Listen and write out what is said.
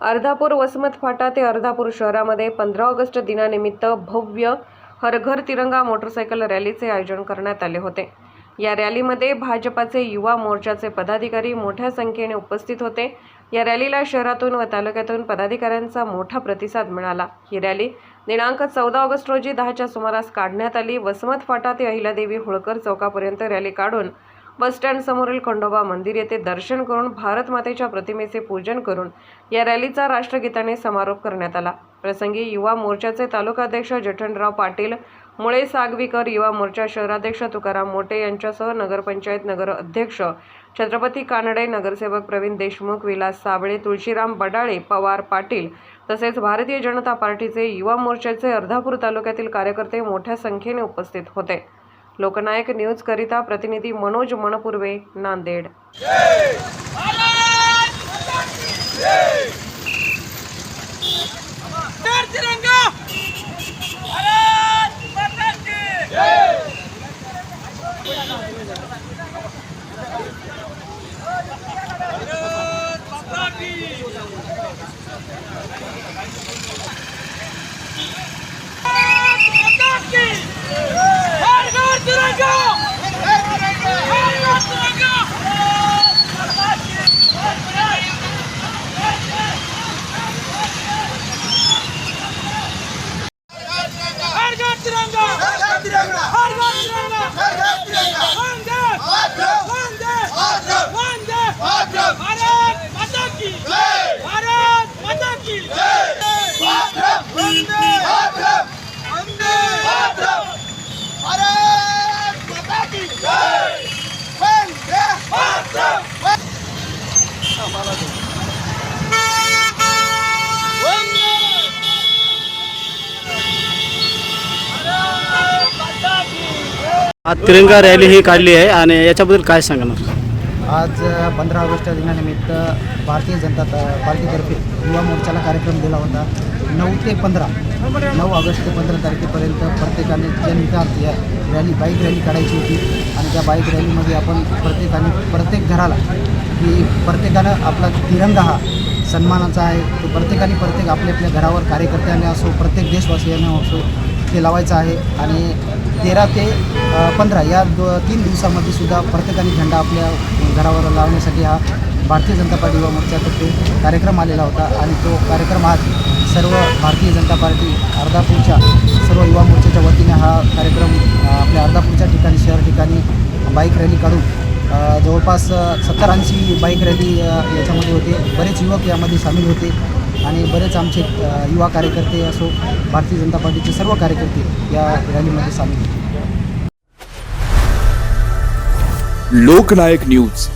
अर्धापूर वसमत फाटा ते अर्धापूर शहरामध्ये पंधरा ऑगस्ट दिनानिमित्त भव्य हरघर तिरंगा मोटरसायकल रॅलीचे आयोजन करण्यात आले होते. या रॅलीमध्ये भाजपाचे युवा मोर्चाचे पदाधिकारी मोठ्या संख्येने उपस्थित होते. या रॅलीला शहरातून व तालुक्यातून पदाधिकाऱ्यांचा मोठा प्रतिसाद मिळाला. ही रॅली दिनांक चौदा ऑगस्ट रोजी दहाच्या सुमारास काढण्यात आली. वसमत फाटा ते अहिलादेवी होळकर चौकापर्यंत रॅली काढून बसस्टँडसमोरील खंडोबा मंदिर येथे दर्शन करून भारत मातेच्या प्रतिमेचे पूजन करून या रॅलीचा राष्ट्रगीताने समारोप करण्यात आला. प्रसंगी युवा मोर्चाचे तालुकाध्यक्ष जठणराव पाटील मुळे सागवीकर युवा मोर्चा शहराध्यक्ष तुकाराम मोटे यांच्यासह नगरपंचायत नगर अध्यक्ष छत्रपती कानडे नगरसेवक प्रवीण देशमुख विलास साबळे तुळशीराम बडाळे पवार पाटील तसेच भारतीय जनता पार्टीचे युवा मोर्चाचे अर्धापूर तालुक्यातील कार्यकर्ते मोठ्या संख्येने उपस्थित होते. लोकनायक न्यूज करिता प्रतिनिधी मनोज मनपूर्वे नांदेड. आज तिरंगा रॅली ही काढली आहे आणि याच्याबद्दल काय सांगणार? आज पंधरा ऑगस्टच्या दिनानिमित्त भारतीय जनता पार्टीतर्फे युवा मोर्चाला कार्यक्रम दिला होता. नऊ ते पंधरा नऊ ऑगस्ट ते पंधरा तारखेपर्यंत प्रत्येकाने जनहितार्थ या रॅली बाईक रॅली काढायची होती. आणि त्या बाईक रॅलीमध्ये आपण प्रत्येकाने प्रत्येक घराला की प्रत्येकानं आपला तिरंगा हा सन्मानाचा आहे. तो प्रत्येकाने प्रत्येक आपल्या आपल्या घरावर कार्यकर्त्याने असो प्रत्येक देशवासियाने असो ते लावायचं आहे. आणि तेरा ते पंधरा या दो तीन दिवसामध्ये सुद्धा प्रत्येकाने झेंडा आपल्या घरावर लावण्यासाठी हा भारतीय जनता पार्टी युवा मोर्चातर्फे कार्यक्रम आलेला होता आणि तो कार्यक्रम आज सर्व भारतीय जनता पार्टी अर्धापूरच्या सर्व युवा मोर्चाच्या वतीने हा कार्यक्रम आपल्या अर्धापूरच्या ठिकाणी शहर ठिकाणी बाईक रॅली काढून जवळपास सत्तर ऐंशी बाईक रॅली याच्यामध्ये होते. बरेच युवक यामध्ये सामील होते. आणि बरेच आमचे युवा कार्यकर्ते असो भारतीय जनता पार्टीचे सर्व कार्यकर्ते या रॅलीमध्ये सामील लोकनायक न्यूज.